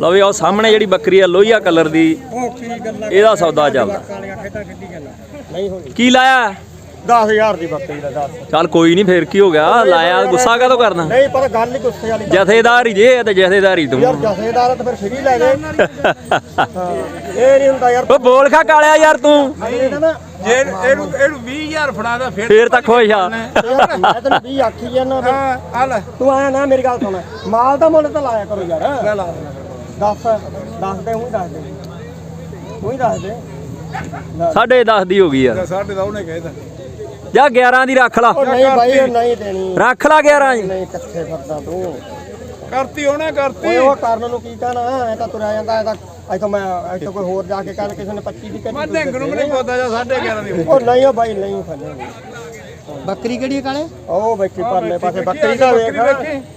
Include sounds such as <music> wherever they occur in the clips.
ਲਓ ਵੀ ਉਹ ਸਾਹਮਣੇ ਜਿਹੜੀ ਬੱਕਰੀ ਆ ਲੋਹੀਆ ਕਲਰ ਦੀ ਇਹਦਾ ਸੌਦਾ ਚੱਲਦਾ। ਕੀ ਲਾਇਆ? 10000 ਦੀ ਬੱਕਰੀ ਦਾ 10 ਚੱਲ ਕੋਈ ਨਹੀਂ ਫੇਰ ਕੀ ਹੋ ਗਿਆ? ਲਾਇਆ ਗੁੱਸਾ ਕਾਹਤੋਂ ਕਰਨਾ? ਨਹੀਂ ਪਰ ਗੱਲ ਹੀ ਗੁੱਸੇ ਵਾਲੀ ਜਥੇਦਾਰ ਹੀ ਜੇ ਤੇ ਜਥੇਦਾਰ ਹੀ ਤੂੰ। ਯਾਰ ਜਥੇਦਾਰ ਆ ਤਾਂ ਫਿਰ ਫਰੀ ਲੈ ਹਾਂ ਇਹ ਨਹੀਂ ਹੁੰਦਾ ਯਾਰ। ਉਹ ਬੋਲ ਖਾ ਕਾਲਿਆ ਯਾਰ ਤੂੰ। ਨਾ ਜੇ ਇਹਨੂੰ ਇਹਨੂੰ 20000 ਫੜਾ ਦਾ ਫਿਰ ਫੇਰ ਤਾਂ ਖੁਸ਼ ਆ। ਯਾਰ ਮੈਂ ਤੈਨੂੰ 20 ਆਖੀ ਜਾਂਦਾ ਫਿਰ ਹਾਂ ਆ ਲੈ। ਤੂੰ ਆਇਆ ਨਾ ਮੇਰੀ ਗੱਲ ਸੁਣ। ਮਾਲ ਦਾ ਮੁੱਲ ਤਾਂ ਲਾਇਆ ਕਰੋ ਯਾਰ। ਲੈ ਲਾ। ਦੱਸ ਦੱਸ ਦੇ ਉਹੀ ਦੱਸ ਦੇ। ਉਹੀ ਦੱਸ ਦੇ। ਸਾਢੇ 10 ਦੀ ਹੋ ਗਈ ਯਾਰ। ਸਾਡੇ ਦਾ ਉਹਨੇ ਕਹਿਦਾ ਜਾ 11 ਦੀ ਰੱਖ ਲਾ। ਉਹ ਨਹੀਂ ਬਾਈ ਉਹ ਨਹੀਂ ਦੇਣੀ। ਰੱਖ ਲਾ 11 ਜੀ ਨਹੀਂ ਕਿੱਥੇ ਫਿਰਦਾ ਤੂੰ। ਕਰਤੀ ਉਹਨੇ ਕਰਤੀ। ਓਏ ਉਹ ਕਰਨ ਨੂੰ ਕੀ ਕਹਿਣਾ? ਐ ਤਾਂ ਤੁਰਿਆ ਜਾਂਦਾ ਐ ਤਾਂ ਅੱਜ ਤਾਂ ਮੈਂ ਅੱਜ ਤਾਂ ਕੋਈ ਹੋਰ ਜਾ ਕੇ ਕਹਿ ਕਿਸੇ ਨੇ 25 ਦੀ ਮੈਂ ਕੱਢੀ ਢਿੰਗ ਨੂੰ ਨਹੀਂ ਪਤਾ ਜਾਂ 11.5 ਦੀ। ਉਹ ਨਹੀਂ ਉਹ ਬਾਈ ਨਹੀਂ ਥੱਲੇ ਬੱਕਰੀ ਕਿਹੜੀ ਕਾਲੇ? ਉਹ ਬੈਠੀ ਪਰਲੇ ਪਾਸੇ ਬੱਕਰੀ ਦਾ ਵੇਖ।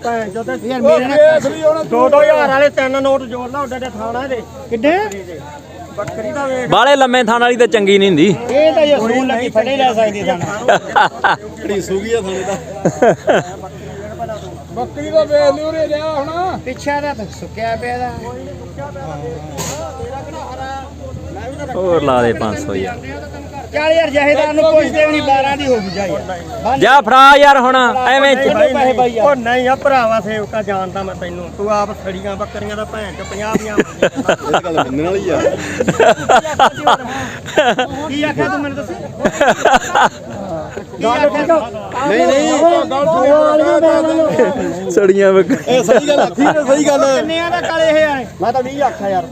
ਭੈਣ ਚੋਦ ਯਾਰ ਮੇਰੇ ਨਾਲ ਵੇਖ ਲਈ ਉਹਨੇ ਦੋ ਦੋ ਹਜ਼ਾਰ ਵਾਲੇ ਤਿੰਨ ਨੋਟ ਜੋੜ ਲਾ ਉੱਡੇ ਦੇ ਥਾਣਾ ਇਹਦੇ। ਕਿੱਡੇ? ਬੱਕਰੀ ਦਾ ਵੇਖ। ਬਾਲੇ ਲੰਮੇ ਥਾਣ ਵਾਲੀ ਤਾਂ ਚੰਗੀ ਨਹੀਂ ਹੁੰਦੀ। ਇਹ ਤਾਂ ਇਹ ਸੂਲ ਲੱਗੀ ਫੜੇ ਲੈ ਸਕਦੀ ਸਾਨੂੰ ਬੱਕਰੀ ਦਾ ਵੇਖ ਲਈ ਉਹਨੇ ਲਿਆ ਹੁਣ। ਪਿੱਛੇ ਦਾ ਤਾਂ ਸੁੱਕਿਆ ਪਿਆ ਦਾ ਹੋਰ ਲਾ ਦੇ 500 ਯਾਰ ਚੱਲ ਯਾਰ ਜਹੇਦਾਰ ਨੂੰ ਪੁੱਛਦੇ ਵੀ ਨਹੀਂ 12 ਦੀ ਹੋ ਗਈ ਜਾ ਯਾਰ ਬੰਦ ਜਾ ਫੜਾ ਯਾਰ ਹੁਣ ਐਵੇਂ ਉਹ ਨਹੀਂ ਆ ਭਰਾਵਾ ਸੇਵਕਾ ਜਾਣਦਾ ਮੈਂ ਤੈਨੂੰ। ਤੂੰ ਆਪ ਸੜੀਆਂ ਬੱਕਰੀਆਂ ਦਾ ਭੈਣ ਚ 50 50 <laughs> ਕੀ ਆਖਿਆ ਤੂੰ ਮੈਨੂੰ ਦੱਸ? ਗੱਲ ਆ ਨਹੀਂ ਨਹੀਂ। ਗੱਲ ਸੜੀਆਂ ਬੱਕ ਇਹ ਸਹੀ ਗੱਲ ਆਖੀ ਨਾ ਸਹੀ ਗੱਲ ਕਿੰਨਿਆਂ ਦਾ ਕਾਲੇ ਇਹ ਯਾਰ ਮੈਂ ਤਾਂ 20 ਆਖਿਆ ਯਾਰ।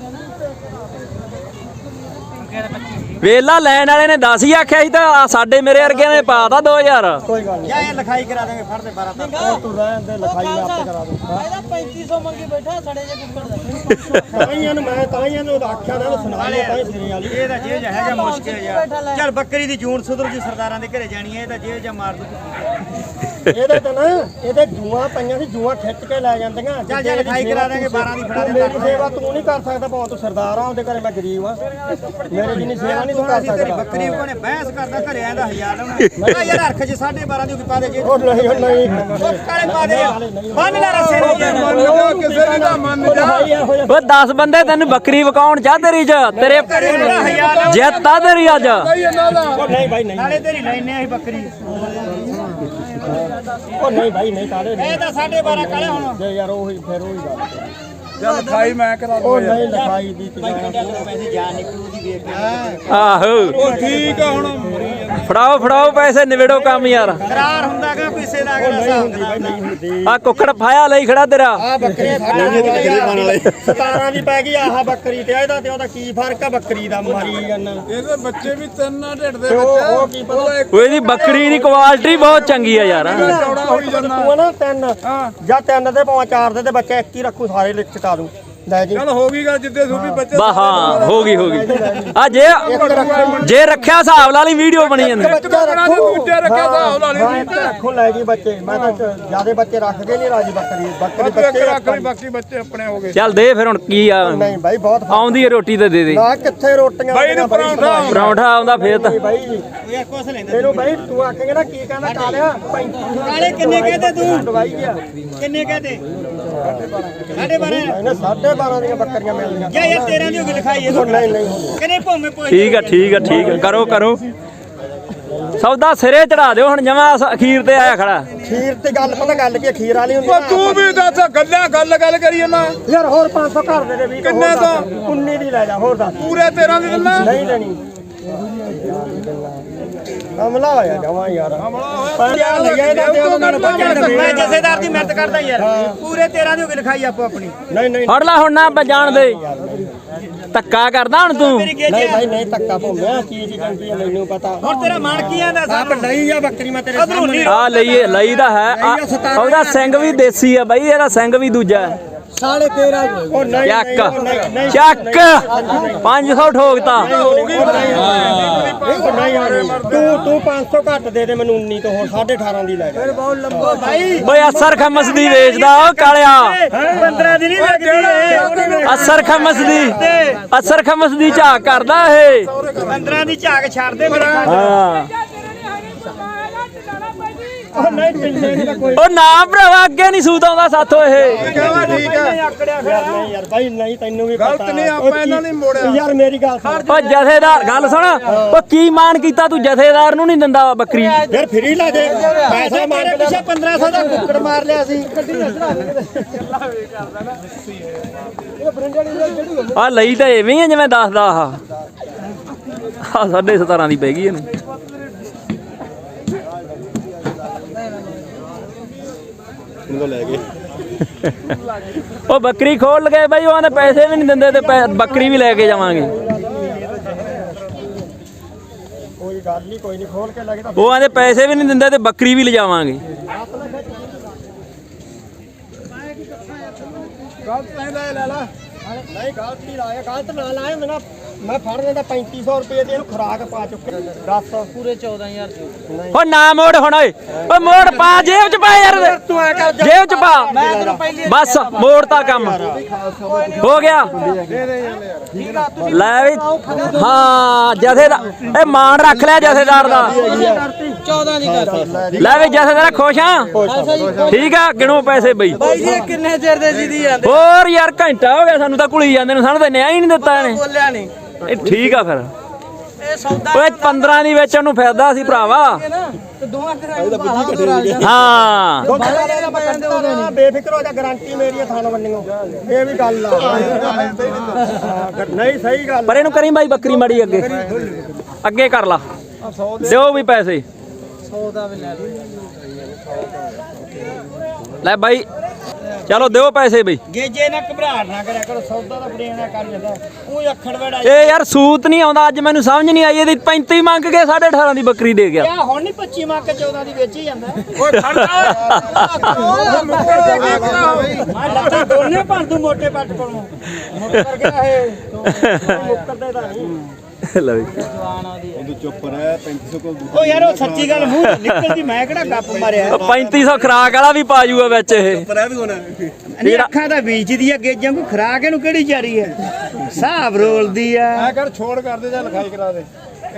ਵੇਲਾ ਲੈਣ ਵਾਲੇ ਨੇ 10 ਹੀ ਆਖਿਆ ਸੀ ਤਾਂ ਆਹ ਸਾਡੇ ਮੇਰੇ ਵਰਗਿਆਂ ਨੇ ਪਾਤਾ 2000 ਕੋਈ ਗੱਲ ਨਹੀਂ। ਜਾ ਇਹ ਲਿਖਾਈ ਕਰਾ ਦੇਂਗੇ ਫੜ ਦੇ 12 ਤੱਕ। ਤੂੰ ਰਹਿਣ ਦੇ ਲਿਖਾਈ ਮੈਂ ਆਪੇ ਕਰਾ ਦੂੰਗਾ ਇਹਦਾ 3500 ਮੰਗੀ ਬੈਠਾ ਸੜੇ ਜੇ ਕੁੱਕੜ ਦਾ। ਤਾਈਆਂ ਨੂੰ ਮੈਂ ਤਾਈਆਂ ਨੂੰ ਆਖਿਆ ਨਾ ਸੁਣਾ ਲਿਆ ਤਾਂ ਸਿਰੇ ਵਾਲੀ। ਇਹ ਤਾਂ ਜੇ ਹੈਗਾ ਮੁਸ਼ਕਿਲ ਯਾਰ। ਚੱਲ ਬੱਕਰੀ ਦੀ ਜੂਨ ਸੁਧਰ ਜੀ ਸਰਦਾਰਾਂ ਦੇ ਘਰੇ ਜਾਣੀ ਹੈ ਇਹ ਤਾਂ ਜੇ ਜਾਂ ਮਾਰ ਦੂ ਇਹਦੇ ਤਾਂ ਨਾ ਇਹਦੇ ਜੂਆਂ ਪਈਆਂ ਸੀ ਜੂਆਂ ਖਿੱਚ ਕੇ ਲੈ ਜਾਂਦੀਆਂ। ਚੱਲ ਜੇ ਲਿਖਾਈ ਕਰਾ ਦਾਂਗੇ 12 ਦੀ ਫੜਾ ਦੇ ਮੇਰੀ ਸੇਵਾ ਤੂੰ ਨਹੀਂ ਕਰ ਸਕਦਾ ਭਾਵੇਂ ਤੂੰ ਸਰਦਾਰ ਆ ਉਹਦੇ ਘਰੇ ਮੈਂ ਗਰੀਬ ਆ। ਮੇਰੇ ਜਿੰਨੀ ਸੇਵਾ ਨਹੀਂ ਤੂੰ ਕਰ ਅਸੀਂ ਤੇਰੀ ਸਕਦਾ। ਬੱਕਰੀ ਕੋਨੇ ਬਹਿਸ ਕਰਦਾ ਘਰੇ ਆਂਦਾ ਹਜ਼ਾਰ ਲਾਉਣਾ। ਮੈਂ ਯਾਰ ਹਰਖ ਚ 12.5 ਦੀ ਪਾ ਦੇ ਜੇ। ਉਹ ਨਹੀਂ ਉਹ ਨਹੀਂ। ਉਹ ਕਾਲੇ ਪਾ ਦੇ। ਬੰਨ ਲੈ ਰਸੇ ਨੂੰ। ਯਾਰ ਮੰਨ ਜਾ ਕਿਸੇ ਦੀ ਤਾਂ ਮੰਨ ਜਾ। ਓ 10 ਬੰਦੇ ਤੈਨੂੰ ਬੱਕਰੀ ਵਕਾਉਣ ਚਾ ਤੇਰੀ ਚ ਤੇਰੇ ਹਜ਼ਾਰ ਜਿੱਤ ਆ ਤੇਰੀ ਅੱਜ। ਸਹੀ ਇਹਨਾਂ ਦਾ ਉਹ ਨਹੀਂ ਭਾਈ ਨਹੀਂ। ਨਾਲੇ ਤੇਰੀ ਲੈਨੇ ਅਸੀਂ ਬੱਕਰੀ। ਉਹ ਨਹੀਂ ਭਾਈ ਨਹੀਂ ਕਾਲੇ ਨਹੀਂ। ਇਹ ਤਾਂ 12.5 ਕਾਲੇ ਹੁਣ। ਜੇ ਯਾਰ ਉਹੀ ਫਿਰ ਉਹੀ ਗੱਲ। ਚੱਲ ਖਾਈ ਮੈਂ ਕਰਾ ਉਹ ਦੂੰਗਾ ਨਹੀਂ ਲਿਖਾਈ ਦੀ ਤੀਆਂ ਪੈਸੇ ਜਾਨ ਨਿਕਲੂ ਦੀ ਵੇਖ ਕੇ। ਆਹੋ। ਉਹ ਠੀਕ ਆ ਹੁਣ। ਮਰੀ ਫੜਾਓ ਫੜਾਓ ਪੈਸੇ ਨਿਬੇੜੋ ਕੰਮ ਯਾਰ। ਕਰਾਰ ਹੁੰਦਾਗਾ ਕਿਸੇ ਦਾ ਅਗਲਾ ਹਿਸਾਬ ਹੁੰਦੀ ਹੁੰਦੀ। ਆ ਕੁੱਕੜ ਫਾਇਆ ਲਈ ਖੜਾ ਤੇਰਾ। ਆ ਬੱਕਰੀ ਸਾਡੇ 17 ਦੀ ਪੈ ਗਈ ਆਹ ਬੱਕਰੀ ਤੇ ਇਹਦਾ ਤੇ ਉਹਦਾ ਕੀ ਫ਼ਰਕ ਆ ਬੱਕਰੀ ਦਾ ਮਾਰੀ ਜਾਂਦਾ ਇਹਦੇ ਬੱਚੇ ਵੀ ਤਿੰਨ ਆ ਢਿੱਡ ਦੇ ਤੇ ਉਹ ਉਹ ਵਿੱਚ ਕੀ ਪਤਾ? ਉਹਦਾ ਇੱਕ ਓਏ ਦੀ ਬੱਕਰੀ ਦੀ ਕੁਆਲਿਟੀ ਬਹੁਤ ਚੰਗੀ ਆ ਯਾਰ। ਚੌੜਾ ਹੋਈ ਜਾਂਦਾ। ਤੂੰ ਆ ਨਾ ਤਿੰਨ ਜਾਂ ਤਿੰਨ ਦੇ ਭਾਵੇਂ ਚਾਰ ਦੇ ਤੇ ਬੱਚੇ ਇੱਕ ਹੀ ਰੱਖੂ ਸਾਰੇ ਲਿਖ ਚਟਾ ਦੂੰ ਚੱਲ ਦੇ ਫਿਰ ਹੁਣ ਕੀ ਆ। ਨਹੀਂ ਬਾਈ ਬਹੁਤ ਆਉਂਦੀ ਹੈ ਰੋਟੀ ਤੇ ਦੇ ਦੇ। ਨਾ ਕਿੱਥੇ ਰੋਟੀਆਂ ਪਰੌਂਠਾ ਪਰੌਂਠਾ ਆਉਂਦਾ ਫੇਰ ਤਾਂ। ਬਾਈ ਇਹ ਕੁਛ ਲੈਂਦਾ। ਇਹਨੂੰ ਬਾਈ ਤੂੰ ਆਖੇਂਗਾ ਨਾ ਕੀ ਕਹਿੰਦਾ ਕਾਲਿਆ? ਕਾਲੇ ਕਿੰਨੇ ਕਹਦੇ ਤੂੰ? ਕਿੰਨੇ ਕਹਦੇ? ਠੀਕ ਆ ਠੀਕ ਆ ਠੀਕ ਆ। ਕਰੋ ਕਰੋ। ਸੌਦਾ ਸਿਰੇ ਚੜਾ ਦਿਓ ਹੁਣ ਜਮਾ ਅਖੀਰ ਤੇ ਆਇਆ ਖੜਾ। ਅਖੀਰ ਤੇ ਗੱਲ ਪਤਾ ਗੱਲ ਕੀ ਅਖੀਰ ਵਾਲੀ ਹੁੰਦੀ ਤੂੰ ਵੀ ਦੱਸ ਗੱਲਾਂ ਗੱਲ ਗੱਲ ਕਰੀ ਜਾਂਦਾ। ਯਾਰ ਹੋਰ 500 ਘਰ ਦੇ ਵੀ ਕਿੰਨੇ ਤਾਂ 19 ਦੀ ਲੈ ਜਾ ਹੋਰ ਦੱਸ। ਪੂਰੇ 13 ਦੀ ਦਿੰਦਾ? ਨਹੀਂ ਲੈਣੀ ਕਮਲਾ ਹੋਇਆ ਜਮਾ ਯਾਰ। ਪੰਜਾਹ ਲਈਆ ਇਹਦਾ ਤੇ ਉਹਨਾਂ ਨੂੰ ਪੰਜਾਹ ਦੇ ਮੈਂ ਜਥੇਦਾਰ ਦੀ ਮਿਹਨਤ ਕਰਦਾ ਯਾਰ। ਪੂਰੇ 13 ਦੀ ਹੋ ਗਈ ਲਿਖਾਈ ਆਪੋ ਆਪਣੀ। ਨਹੀਂ ਨਹੀਂ। ਫੜ ਲੈ ਹੁਣ ਨਾ ਬਜਾਣ ਦੇ। ਧੱਕਾ ਕਰਦਾ ਹੁਣ ਤੂੰ। ਨਹੀਂ ਭਾਈ ਨਹੀਂ ਧੱਕਾ ਭੋਮਿਆ। ਚੀਜ਼ ਚੰਗੀ ਆ ਮੈਨੂੰ ਪਤਾ। ਹੁਣ ਤੇਰਾ ਮਨ ਕੀ ਆਂਦਾ ਆਪ ਨਹੀਂ ਆ ਬੱਕਰੀ ਮੈਂ ਤੇਰੇ ਸਾਹਮਣੇ। ਆ ਲਈਏ ਲਈ ਦਾ ਹੈ। ਉਹਦਾ ਸਿੰਘ ਵੀ ਦੇਸੀ ਆ ਬਾਈ ਇਹਦਾ ਸਿੰਘ ਵੀ ਦੂਜਾ ਹੈ। ਸਾਢੇ 13 ਉਹ ਨਹੀਂ ਚੱਕ। ਚੱਕ। 500 ਠੋਕਤਾ। ਤੂੰ ਤੂੰ 500 ਘੱਟ ਦੇ ਦੇ ਮੈਨੂੰ 19 ਤੋਂ ਹੋਰ 18.5 ਦੀ ਲੈ ਜਾ ਬਹੁਤ ਲੰਬਾ ਭਾਈ ਓਏ ਅਸਰ ਖਮਸ ਦੀ ਵੇਚਦਾ ਓ ਕਾਲਿਆ। 15 ਦੀ ਨਹੀਂ ਲੱਗਦੀ ਅਸਰ ਖਮਸ ਦੀ। ਅਸਰ ਖਮਸ ਦੀ ਝਾਕ ਕਰਦਾ ਇਹ। 15 ਦੀ ਝਾਕ ਛੱਡ ਦੇ ਮੇਰੇ। ਹਾਂ। ਉਹ ਨਹੀਂ ਤਿੰਨੇ ਨਹੀਂ ਤਾਂ ਕੋਈ ਉਹ ਨਾ ਭਰਾਵਾ ਅੱਗੇ ਨਹੀਂ ਸੂਤ ਆਉਂਦਾ ਸਾਥੋਂ ਇਹ। ਕਹਾਂ ਠੀਕ ਹੈ ਯਾਰ ਨਹੀਂ ਯਾਰ ਬਾਈ ਨਹੀਂ ਤੈਨੂੰ ਵੀ ਗਲਤ ਪਤਾ ਨਹੀਂ, ਆਪਾਂ ਉਹ ਕੀ- ਇਹਨਾਂ ਨੇ ਮੋੜਿਆ। ਯਾਰ ਮੇਰੀ ਗੱਲ ਸੁਣ। ਓ ਜਥੇਦਾਰ ਗੱਲ ਸੁਣ। ਓ ਕੀ ਮਾਨ ਕੀਤਾ ਤੂੰ ਜਥੇਦਾਰ ਨੂੰ ਨਹੀਂ ਦਿੰਦਾ ਬੱਕਰੀ ਫਿਰ ਫਰੀ ਲਾ ਦੇ। ਪੈਸਾ ਮੰਗ ਪਿੱਛੇ 1500 ਦਾ ਕੁੱਕੜ ਮਾਰ ਲਿਆ ਸੀ। ਆ ਲਈ ਤਾਂ ਐਵੇਂ ਹੀ ਆ ਜਿਵੇਂ ਦੱਸਦਾ ਆ। ਆ ਸਾਢੇ 17 ਦੀ ਪੈ ਗਈ ਇਹਨੂੰ। ਇਹਨੂੰ ਲੈ ਗਏ? ਉਹ ਬੱਕਰੀ ਖੋਲ ਗਏ ਬਈ ਉਹਨਾਂ ਦੇ ਪੈਸੇ ਵੀ ਨਹੀਂ ਦਿੰਦੇ ਤੇ ਬੱਕਰੀ ਵੀ ਲੈ ਕੇ ਜਾਵਾਂਗੇ। ਕੋਈ ਗੱਲ ਨਹੀਂ ਕੋਈ ਨਹੀਂ ਖੋਲ ਕੇ ਲੱਗੇ ਤਾਂ ਉਹ ਆਂਦੇ ਪੈਸੇ ਵੀ ਨਹੀਂ ਦਿੰਦੇ ਤੇ ਬੱਕਰੀ ਵੀ ਲਿਜਾਵਾਂਗੇ। ਗਲਤ ਨਹੀਂ ਲੈ ਲੈ ਲਾ ਨਹੀਂ ਗਲਤ ਨਹੀਂ ਲਾਇਆ ਗਲਤ ਨਾ ਲਾਇਆ ਮੈਂ ਮੈਂ ਫੜ ਲੈਂਦਾ 3500 ਰੁਪਏ ਦੀ ਇਹਨੂੰ ਖੁਰਾਕ ਪਾ ਚੁੱਕੇ। ਦੱਸ। ਪੂਰੇ 14000 ਦੀ ਉਹ ਨਾ ਮੋੜ ਹੁਣ ਓਏ। ਓ ਮੋੜ ਪਾ ਜੇਬ ਚ ਪਾ ਯਾਰ ਤੂੰ ਆ ਕਰ ਜੇਬ ਚ ਪਾ। ਬਸ ਮੋੜਤਾ ਕੰਮ। ਹੋ ਗਿਆ। ਲੈ ਵੀ ਹਾਂ ਜਥੇਦਾਰ। ਇਹ ਮਾਣ ਰੱਖ ਲਿਆ ਜਥੇਦਾਰ ਦਾ। 14 ਦੀ ਕਰਤੀ ਲੈ ਵੀ ਜਥੇਦਾਰ ਖੁਸ਼ ਆ? ਠੀਕ ਆ ਗਿਣੋ ਪੈਸੇ ਬਈ। ਬਾਈ ਜੀ ਇਹ ਕਿੰਨੇ ਚਿਰ ਦੇ ਜੀ ਦੀ ਜਾਂਦੇ? ਹੋਰ ਯਾਰ ਘੰਟਾ ਹੋ ਗਿਆ ਸਾਨੂੰ ਤਾਂ ਕੁਲੀ ਜਾਂਦੇ ਨੂੰ ਸਾਨੂੰ ਤਾਂ ਨਿਆਂ ਹੀ ਨਹੀਂ ਦਿੱਤਾ ਇਹਨੇ। ਬੋਲਿਆ ਨਹੀਂ। ਇਹ ਠੀਕ ਆ ਫਿਰ। ਇਹ ਸੌਦਾ ਓਏ 15 ਦੀ ਵੇਚਣ ਨੂੰ ਫਿਰਦਾ ਸੀ ਭਰਾਵਾ। ਹੈ। ਨਾ ਤੇ ਦੋਵਾਂ ਘਰਾਂ ਦਾ ਭਾਲਾ ਉਦੋਂ ਰਲ ਜਾਂਦਾ ਹਾਂ ਦੁੱਧ ਵਾਲੇ ਦਾ ਪਕੜਦਾ ਨਾ। ਬੇਫਿਕਰ ਹੋ ਜਾ ਗਾਰੰਟੀ ਮੇਰੀ ਆ ਥਾਣ ਵੰਡਿਓ ਇਹ ਵੀ ਗੱਲ ਆ। ਹਾਂ, ਨਹੀਂ ਸਹੀ ਗੱਲ ਪਰ ਇਹਨੂੰ ਕਰੀ ਬਾਈ ਬੱਕਰੀ ਮੜੀ ਅੱਗੇ। ਅੱਗੇ ਕਰ ਲਾ। ਦਿਓ ਵੀ ਪੈਸੇ। ਵੀ ਲੈ ਬਾਈ। ਚਲੋ ਦਿਓ ਪੈਸੇ ਬਈ। ਗੇਜੇ ਨਾ ਘਬਰਾਹਟ ਨਾ ਕਰਿਆ ਕਰੋ ਸੌਦਾ ਤਾਂ ਫੜੇਣਾ ਕਰ ਜਾਂਦਾ ਉਹ ਅੱਖੜ ਵੇੜਾ ਇਹ ਯਾਰ ਸੂਤ ਨਹੀਂ ਆਉਂਦਾ ਅੱਜ ਮੈਨੂੰ ਸਮਝ ਨਹੀਂ ਆਈ ਇਹਦੀ 35 ਮੰਗ ਕੇ 18.5 ਦੀ ਬੱਕਰੀ ਦੇ ਗਿਆ। ਆ ਹੁਣ ਨਹੀਂ 25 ਮੰਗ ਕੇ 14 ਦੀ ਵੇਚੀ ਜਾਂਦਾ। ਓਏ ਖੜ ਜਾ। ਮੁੱਕਰ ਦੇ ਕੇ ਕਰਾ ਹੋਈ ਮੈਂ ਲੱਤਾਂ ਦੋਨੇ ਭੰਨ ਦੂੰ ਮੋਟੇ ਪੱਟ ਕੋਲੋਂ। ਮੁੱਕਰ ਗਿਆ ਇਹ ਮੁੱਕਰਦੇ ਤਾਂ ਨਹੀਂ ਲੈ ਵੀ ਉਹ ਯਾਰ ਉਹ ਸੱਚੀ ਗੱਲ ਮੂੰਹ ਤੋਂ ਨਿਕਲਦੀ ਮੈਂ ਕਿਹੜਾ ਗੱਪ ਮਾਰਿਆ? ਉਹ 3500 ਖਰਾਕ ਵਾਲਾ ਵੀ ਪਾ ਜੂਗਾ ਵਿੱਚ ਇਹ। ਨਹੀਂ ਅੱਖਾਂ ਦਾ ਬੀਜਦੀ ਆ ਗੇਜਾਂ ਨੂੰ ਖਰਾਕ ਇਹਨੂੰ ਕਿਹੜੀ ਜਾਰੀ ਹੈ? ਹਿਸਾਬ ਰੋਲਦੀ ਆ। ਮੈਂ ਕਰ ਛੋੜ ਕਰ ਦੇ ਜਾਂ ਲਿਖਾਈ ਕਰਾ ਦੇ।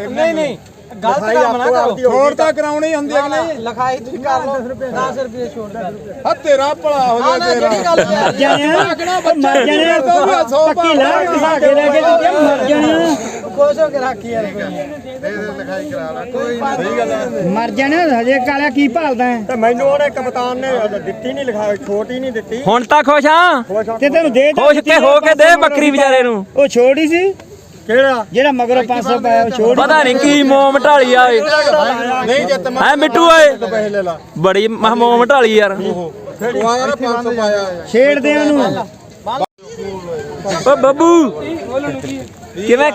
ਨਹੀਂ ਨਹੀਂ ਗਲਤ ਕੰਮ ਨਾ ਕਰੋ। ਛੋੜ ਤਾਂ ਕਰਾਉਣੀ ਹੁੰਦੀ ਨਹੀਂ? ਲਿਖਾਈ ਤੁਸੀਂ ਕਰ ਲਓ। 10 ਰੁਪਏ। ਛੋੜ ਕਰ ਆ ਤੇਰਾ ਭਲਾ ਹੋ ਆ ਜਾ ਤੇਰਾ ਜਿਹੜੀ ਗੱਲ ਹੈ। ਜਾਣਿਆ ਮਰ ਜਾਣਿਆ ਤਾਂ ਵੀ ਸੌ ਪੱਕੀ ਲਾ ਕੇ ਲੈ ਕੇ ਦਿੱਤੇ ਮਰ ਜਾਣਿਆ ਖੁਸ਼ ਹੋ ਕੇ ਰੱਖੀ ਯਾਰ ਕੋਈ। ਲਿਖਾਈ ਕਰਾ ਲੈ ਕੋਈ ਸਹੀ ਗੱਲ ਹੈ ਮਰ ਜਾਣਿਆ ਹਜੇ ਕਾਲਾ ਕੀ ਭਾਲਦਾ ਤੇ ਮੈਨੂੰ ਉਹਨੇ ਕਪਤਾਨ ਨੇ ਦਿੱਤੀ ਨਹੀਂ ਲਿਖਾ ਛੋਟੀ ਨਹੀਂ ਦਿੱਤੀ। ਹੁਣ ਤਾਂ ਖੁਸ਼ ਆ ਤੇ ਤੈਨੂੰ ਦੇ ਖੁਸ਼ ਤੇ ਹੋ ਕੇ ਦੇ ਬੱਕਰੀ ਵਿਚਾਰੇ ਨੂੰ। ਉਹ ਛੋਟੀ ਸੀ? ਕਿਹੜਾ? ਜਿਹੜਾ ਮਗਰੋਂ 500 ਪਾਇਆ ਉਹ ਛੋਟੀ। ਪਤਾ ਨਹੀਂ ਕੀ ਮੋਮ ਢਾਲੀ ਆ ਏ ਨਹੀਂ ਜੇ ਤਮ ਹੈ ਮਿੱਟੂ ਓਏ। ਪੈਸੇ ਲੈ। ਬੜੀ ਮਹ ਮੋਮ ਢਾਲੀ ਯਾਰ। ਤੂੰ ਆ ਯਾਰ 500 ਪਾਇਆ। ਹੋਇਆ। ਛੇੜਦੇ ਆ ਉਹਨੂੰ। ਓ ਬੱਬੂ। ਕਿਵੇਂ?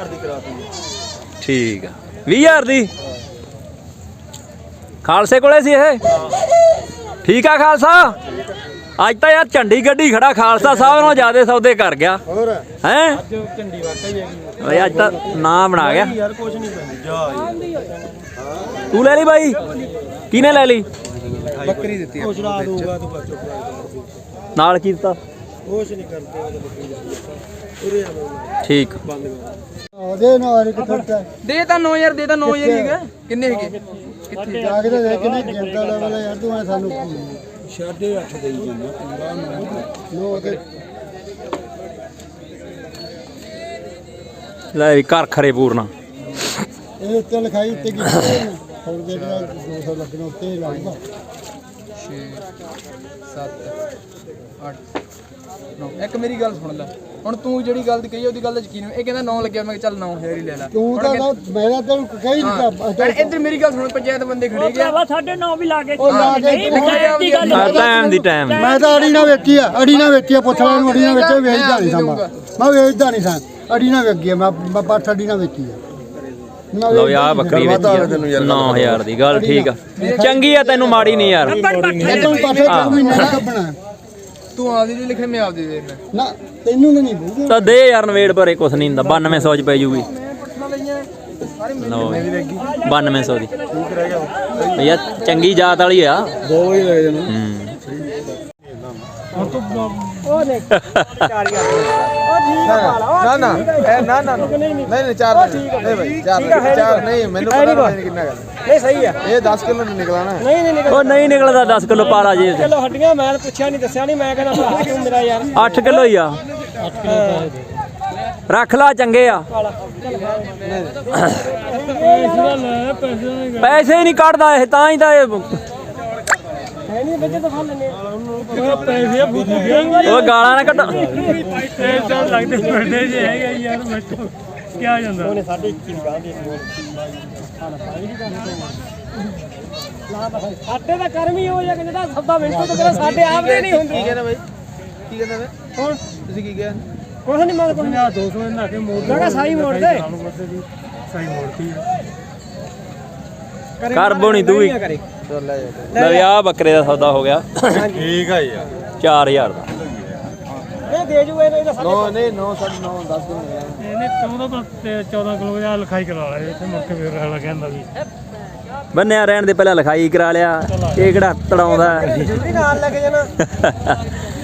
ਠੀਕ ਆ। 20000 ਦੀ? ਖਾਲਸੇ ਕੋਲੇ ਸੀ ਇਹ? ਠੀਕ ਆ ਖਾਲਸਾ? ਅੱਜ ਤਾਂ ਯਾਰ ਝੰਡੀ ਗੱਡੀ ਖੜਾ ਖਾਲਸਾ ਸਾਹਿਬ ਨਾਲੋਂ ਜ਼ਿਆਦੇ ਸੌਦੇ ਕਰ ਗਿਆ। ਹੋਰ? ਹੈ? ਝੰਡੀ ਵਾਕਈ ਹੈਗੀ ਓਏ ਅੱਜ ਤਾਂ ਨਾਂ ਬਣਾ ਗਿਆ। ਯਾਰ ਕੁਝ ਨਹੀਂ ਪੈਂਦੀ। ਤੂੰ ਲੈ ਲਈ ਬਾਈ? ਕਿਹਨੇ ਲੈ ਲਈ? ਉਹ ਚੜਾ ਦੂਗਾ ਤੂੰ ਬੱਚੋ ਨਾਲ ਕੀ ਦਿੱਤਾ? ਕੁਝ ਨਹੀਂ ਕਰਦੇ ਉਹਦੇ ਬੱਕਰੀ ਠੀਕ। ਉਹਦੇ ਨਾਲ ਕਿੱਥੇ ਦੇ ਤਾਂ 9000 ਦੇ ਤਾਂ 9000 ਹੀ ਹੈਗਾ। ਕਿੰਨੇ ਹੈਗੇ? ਕਿੱਥੇ? ਜਾ ਕੇ ਤਾਂ ਦੇਖ ਕਿੰਨੇ ਗਿਣਤਾ ਲੈਵਲ ਯਾਰ ਤੂੰ ਐ ਸਾਨੂੰ ਸਾਢੇ 8 ਦੇਈ ਜਾਂਦਾ ਨੋ ਤੇ ਲੈ ਵੀ ਘਰ ਖਰੇ ਪੂਰਨਾ। ਇਹ ਉੱਤੇ ਲਿਖਾਈ ਉੱਤੇ ਕੀ ਹੋਰ ਜਿਹੜਾ 200 ਲੱਗਣਾ ਉੱਤੇ ਹੀ ਲਾਉਂਗਾ 7 8 9 ਇੱਕ ਮੇਰੀ ਗੱਲ ਸੁਣ ਲੈ ਹੁਣ ਤੂੰ ਜਿਹੜੀ ਗੱਲ ਦੀ ਕਹੀ ਉਹਦੀ ਗੱਲ ਦਾ ਯਕੀਨ ਇਹ ਕਹਿੰਦਾ 9 ਲੱਗਿਆ ਮੈਂ ਕਿਹਾ ਚੱਲ 9000 ਹੀ ਲੈ ਲੈ ਤੂੰ ਤਾਂ ਨਾ- ਮੇਰਾ ਤੈਨੂੰ ਕਹੀ ਹਾਂ। ਦਿੱਤਾ ਪਰ ਇੱਧਰ ਮੇਰੀ ਗੱਲ ਸੁਣ ਪੰਚਾਇਤ ਬੰਦੇ ਖੜੇ ਗਿਆ ਉਹ ਲਾ ਕੇ ਟਾਈਮ ਦੀ ਟਾਈਮ ਮੈਂ ਤਾਂ ਅੜੀ ਨਾ ਵੇਚੀ ਆ ਅੜੀ ਨਾ ਵੇਚੀ ਆ ਪੁੱਛ ਲੈ ਨੂੰ ਅੜੀ ਨਾ ਵੇਚੀ ਵੇਚਦਾ ਨਹੀਂ ਸਾਂ ਮੈਂ ਮੈਂ ਵੇਚਦਾ ਨਹੀਂ ਸਾਂ ਅੜੀ ਨਾ ਵੇਚੀ ਆ ਮੈਂ ਮੈਂ ਪੱਠ ਅੜੀ ਨਾ ਵੇਚੀ ਆ ਮੈਂ ਲੋ ਯਾ ਬੱਕਰੀ ਵੇਚੀ ਆ। 9000 ਦੀ ਗੱਲ ਠੀਕ ਆ। ਚੰਗੀ ਆ ਤੈਨੂੰ ਮਾੜੀ ਨਹੀਂ ਯਾਰ। ਤੈਨੂੰ ਪਾਸੇ ਤੈਨੂੰ ਮਹੀਨੇ ਦਾ ਕੱਪਣਾ ਤੂੰ ਆਪਦੀ ਦੀ ਲਿਖੇ ਮੈਂ ਆਪਦੀ ਦੇ ਦੇਣਾ ਨਾ ਤੈਨੂੰ ਤਾਂ ਨਹੀਂ ਬੂਗਾ ਤਾਂ ਦੇ ਯਾਰ ਨਵੇੜ ਪਰੇ ਕੁਛ ਨਹੀਂ ਹੁੰਦਾ। 9200 ਚ ਪੈ ਜੂਗੀ। ਲਓ 9200 ਦੀ। ਯਾਰ ਚੰਗੀ ਜਾਤ ਵਾਲੀ ਆ। ਦੋ ਹੀ ਲੈ ਜਾਣਾ। ਹੂੰ। ਉਹ ਨਹੀਂ 4000 ਉਹ ਠੀਕ ਆ ਪਾਲਾ ਨਾ ਨਾ ਇਹ ਨਾ ਨਾ ਨਹੀਂ ਨਹੀਂ। ਚਾਰ ਨਹੀਂ ਭਾਈ ਚਾਰ ਚਾਰ ਨਹੀਂ ਮੈਨੂੰ ਪਤਾ ਨਹੀਂ ਕਿੰਨਾ ਗੱਲ ਨਹੀਂ ਸਹੀ ਆ ਇਹ 10 ਕਿਲੋ ਨਹੀਂ ਨਿਕਲਾਣਾ। ਨਹੀਂ ਨਹੀਂ ਨਿਕਲ ਉਹ ਨਹੀਂ ਨਿਕਲਦਾ 10 ਕਿਲੋ ਪਾਲਾ ਜੀ ਚਲੋ ਹੱਡੀਆਂ ਮੈਂ ਤਾਂ ਪੁੱਛਿਆ ਨਹੀਂ ਦੱਸਿਆ ਨਹੀਂ। ਮੈਂ ਕਹਿੰਦਾ ਭਰਾ ਕਿਉਂ ਮੇਰਾ ਯਾਰ? 8 ਕਿਲੋ ਹੀ ਆ। ਰੱਖ ਲਾ ਚੰਗੇ ਆ। ਪੈਸੇ ਨਹੀਂ ਕੱਢਦਾ ਇਹ ਤਾਂ ਹੀ ਤਾਂ ਇਹ ਹੈ ਨਹੀਂ ਵਿੱਚ ਤਾਂ ਫੜ ਲੈਨੇ ਉਹ ਗਾਲਾਂ ਨਾ ਕੱਢ। ਉਹਨੇ ਸਾਡੇ 21 ਦੀ ਗਾਂ ਦੇ ਸਾਡੇ ਦਾ ਕਰਮ ਹੀ ਹੋ ਜਾ ਕਿ ਜਿਹੜਾ ਸੱਦਾ ਮਿੰਟੋ ਤੋਂ ਪਹਿਲਾਂ ਸਾਡੇ ਆਪ ਦੇ ਨਹੀਂ ਹੁੰਦੇ। ਕੀ ਕਹਿੰਦਾ ਭਾਈ ਕੀ ਕਹਿੰਦਾ ਵੇ ਹੁਣ ਤੁਸੀਂ ਕੀ ਕਿਹਾ? ਕੁਛ ਨਹੀਂ ਮੈਂ ਕੋਈ 200 ਇਹਨਾਂ ਕੇ ਮੋੜ ਲਗਾ ਸਾਈ ਮੋੜ ਦੇ ਕਰ ਬੋਣੀ ਤੂੰ ਵੀ। ਕਰੇ। ਚੱਲ ਲੈ ਆ ਬੱਕਰੇ ਦਾ ਸੌਦਾ ਹੋ ਗਿਆ। ਠੀਕ ਆ ਯਾਰ। 4000 ਦਾ। ਇਹ ਦੇ ਜੂ ਇਹਨੂੰ ਇਹਦਾ ਨੋ ਨਹੀਂ 9 9 10 ਕਿਲੋ ਨਿਕਲਾਣਾ ਇਹਨੇ 14 ਤੋਂ ਤੇ 14 ਕਿਲੋ ਦਾ ਲਿਖਾਈ ਕਰਵਾ ਲਿਆ ਇੱਥੇ ਮੁੜ ਕੇ ਫੇਰ ਕਹਿੰਦਾ ਵੀ। ਬੰਨਿਆ ਰਹਿਣ ਦੇ ਪਹਿਲਾਂ ਲਿਖਾਈ ਕਰਾ ਲਿਆ ਇਹ ਕਿਹੜਾ ਤੜਾਉਂਦਾ? ਹੈ? ਜਲਦੀ ਨਾਲ ਲੈ ਕੇ ਜਾਣਾ। <laughs>